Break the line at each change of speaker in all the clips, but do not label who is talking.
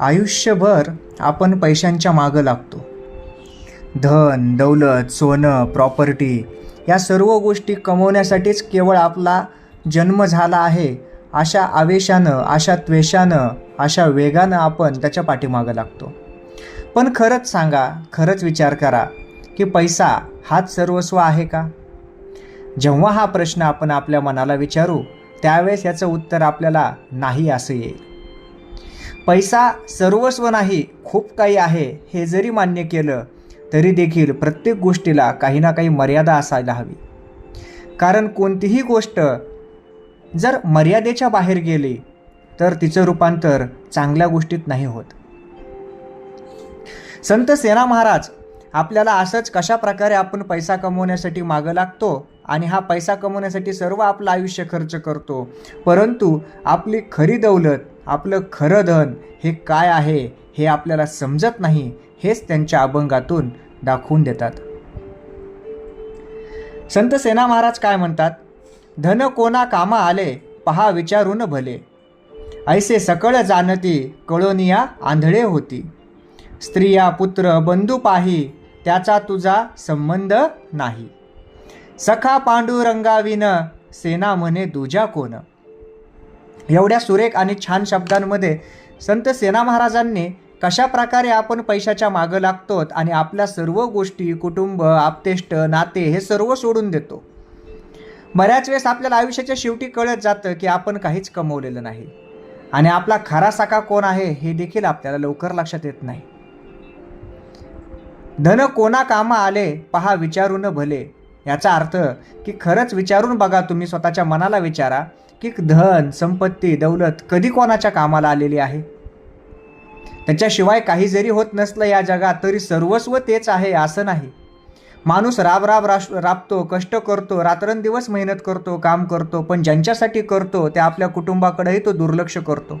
आयुष्यभर आपण पैशांच्या मागं लागतो. धन दौलत सोनं प्रॉपर्टी या सर्व गोष्टी कमवण्यासाठीच केवळ आपला जन्म झाला आहे अशा आवेशानं अशा त्वेषानं अशा वेगानं आपण त्याच्या पाठीमागं लागतो. पण खरंच सांगा खरंच विचार करा की पैसा हाच सर्वस्व आहे का? जेव्हा हा प्रश्न आपण आपल्या मनाला विचारू त्यावेळेस याचं उत्तर आपल्याला नाही असं येईल. पैसा सर्वस्व नाही खूप काही आहे हे जरी मान्य केलं तरी देखील प्रत्येक गोष्टीला काही ना काही मर्यादा असायला हवी. कारण कोणतीही गोष्ट जर मर्यादेच्या बाहेर गेली तर तिचं रूपांतर चांगल्या गोष्टीत नाही होत. संत सेना महाराज आपल्याला असंच कशा प्रकारे आपण पैसा कमवण्यासाठी मागं लागतो आणि हा पैसा कमवण्यासाठी सर्व आपलं आयुष्य खर्च करतो परंतु आपली खरी दौलत आपलं खरं धन हे काय आहे हे आपल्याला समजत नाही हेच त्यांच्या अभंगातून दाखवून देतात. संत सेना महाराज काय म्हणतात? धन कोणा कामा आले पहा विचारून भले. ऐसे सकळ जाणती कळोनिया आंधळे होती. स्त्रिया पुत्र बंधू पाही त्याचा तुझा संबंध नाही. सखा पांडुरंगाविन सेना म्हणे दुजा कोण. एवढ्या सुरेख आणि छान शब्दांमध्ये संत सेना महाराजांनी कशा प्रकारे आपण पैशाच्या मागं लागतो आणि आपल्या सर्व गोष्टी कुटुंब आपतेष्ट नाते हे सर्व सोडून देतो? बऱ्याच वेळेस आपल्याला आयुष्याच्या शेवटी कळत जातं की आपण काहीच कमवलेलं नाही. आणि आपला खरा साका कोण आहे हे देखील आपल्याला लवकर लक्षात येत नाही. धन कोणा कामा आले पहा विचारून भले. याचा अर्थ की खरंच विचारून बघा तुम्ही स्वतःच्या मनाला विचारा. की धन संपत्ती दौलत कधी कोणाच्या कामाला आलेली आहे? त्याच्याशिवाय काही जरी होत नसलं या जगात तरी सर्वस्व तेच आहे असं नाही. माणूस राब राब राश राबतो कष्ट करतो रात्रंदिवस मेहनत करतो काम करतो पण ज्यांच्यासाठी करतो त्या आपल्या कुटुंबाकडेही तो दुर्लक्ष करतो.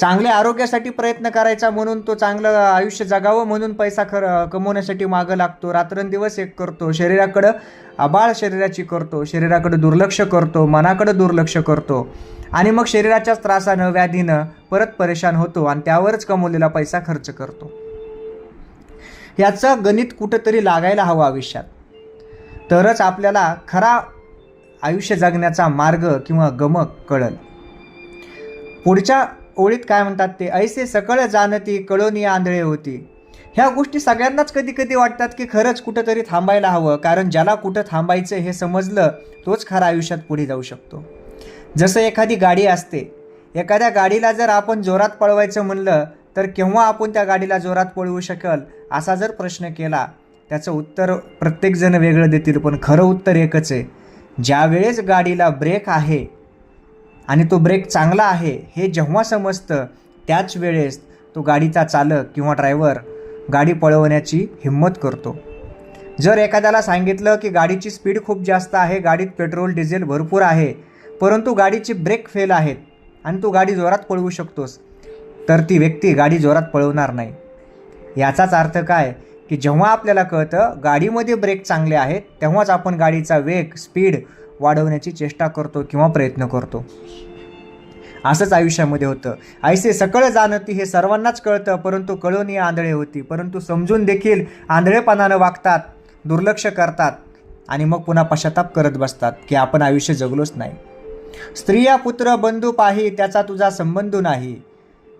चांगल्या आरोग्यासाठी प्रयत्न करायचा म्हणून तो चांगलं आयुष्य जगावं म्हणून पैसा खर कमवण्यासाठी मागं लागतो. रात्रंदिवस एक करतो. शरीराकडं आबाळ शरीराची करतो. शरीराकडं दुर्लक्ष करतो. मनाकडं दुर्लक्ष करतो. आणि मग शरीराच्याच त्रासानं व्याधीनं परत परेशान होतो आणि त्यावरच कमवलेला पैसा खर्च करतो. याचं गणित कुठंतरी लागायला हवं आयुष्यात. तरच आपल्याला खरा आयुष्य जगण्याचा मार्ग किंवा गमक कळल. पुढच्या ओळीत काय म्हणतात ते? ऐसे सकळ जाणती कळोनी आंधळे होती. ह्या गोष्टी सगळ्यांनाच कधी कधी वाटतात की खरंच कुठंतरी थांबायला हवं कारण ज्याला कुठं थांबायचं हे समजलं तोच खरा आयुष्यात पुढे जाऊ शकतो. जसं एखादी गाडी असते. एखाद्या गाडीला जर आपण जोरात पळवायचं म्हणलं तर केव्हा आपण त्या गाडीला जोरात पळवू शकल? असा जर प्रश्न केला त्याचं उत्तर प्रत्येकजण वेगळं देतील पण खरं उत्तर एकच आहे. ज्यावेळेस गाडीला ब्रेक आहे आणि तो ब्रेक चांगला आहे हे जेव्हा समजतं त्याच वेळेस तो गाडीचा चालक किंवा ड्रायव्हर गाडी पळवण्याची हिंमत करतो. जर एखाद्याला सांगितलं की गाडीची स्पीड खूप जास्त आहे गाडीत पेट्रोल डिझेल भरपूर आहे परंतु गाडीची ब्रेक फेल आहेत आणि तू गाडी जोरात पळवू शकतोस तर ती व्यक्ती गाडी जोरात पळवणार नाही. याचाच अर्थ काय? की जेव्हा आपल्याला कळतं गाडीमध्ये ब्रेक चांगले आहेत तेव्हाच आपण गाडीचा वेग स्पीड वाढवण्याची चेष्टा करतो किंवा प्रयत्न करतो. असंच आयुष्यामध्ये होतं. ऐसे सकळ जाणती हे सर्वांनाच कळतं परंतु कळून आंधळे होती. परंतु समजून देखील आंधळेपणानं वागतात दुर्लक्ष करतात आणि मग पुन्हा पश्चाताप करत बसतात की आपण आयुष्य जगलोच नाही. स्त्रिया पुत्र बंधू पाही त्याचा तुझा संबंध नाही.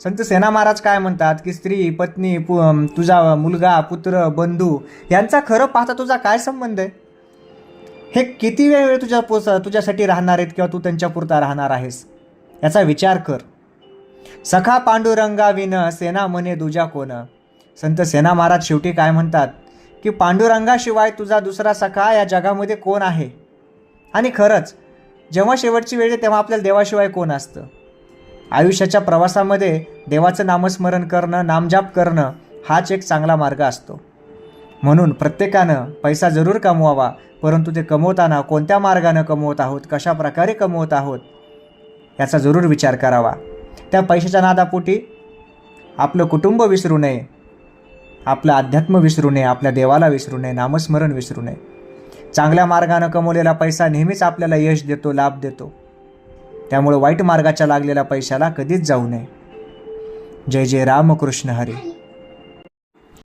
संत सेना महाराज काय म्हणतात की स्त्री पत्नी पु तुझा मुलगा पुत्र बंधू यांचा खरं पाहता तुझा काय संबंध आहे? हे किती वेळ वेळ तुझ्या पोच तुझ्यासाठी राहणार आहेत किंवा तू त्यांच्यापुरता राहणार आहेस? याचा विचार कर. सखा पांडुरंगाविन सेना म्हणे दुजा कोण. संत सेना महाराज शेवटी काय म्हणतात की पांडुरंगाशिवाय तुझा दुसरा सखा या जगामध्ये कोण आहे? आणि खरंच जेव्हा शेवटची वेळ आहे तेव्हा आपल्याला देवाशिवाय कोण असतं? आयुष्याच्या प्रवासामध्ये देवाचं नामस्मरण करणं नामजाप करणं हाच एक चांगला मार्ग असतो. म्हणून प्रत्येकानं पैसा जरूर कमवावा परंतु ते कमवताना कोणत्या मार्गानं कमवत आहोत कशा प्रकारे कमवत आहोत याचा जरूर विचार करावा. त्या पैशाच्या नादापोटी आपलं कुटुंब विसरू नये आपलं अध्यात्म विसरू नये आपल्या देवाला विसरू नये नामस्मरण विसरू नये. चांगल्या मार्गानं कमवलेला पैसा नेहमीच आपल्याला यश देतो लाभ देतो. त्यामुळे वाईट मार्गाच्या लागलेल्या पैशाला कधीच जाऊ नये. जय जय रामकृष्ण हरी.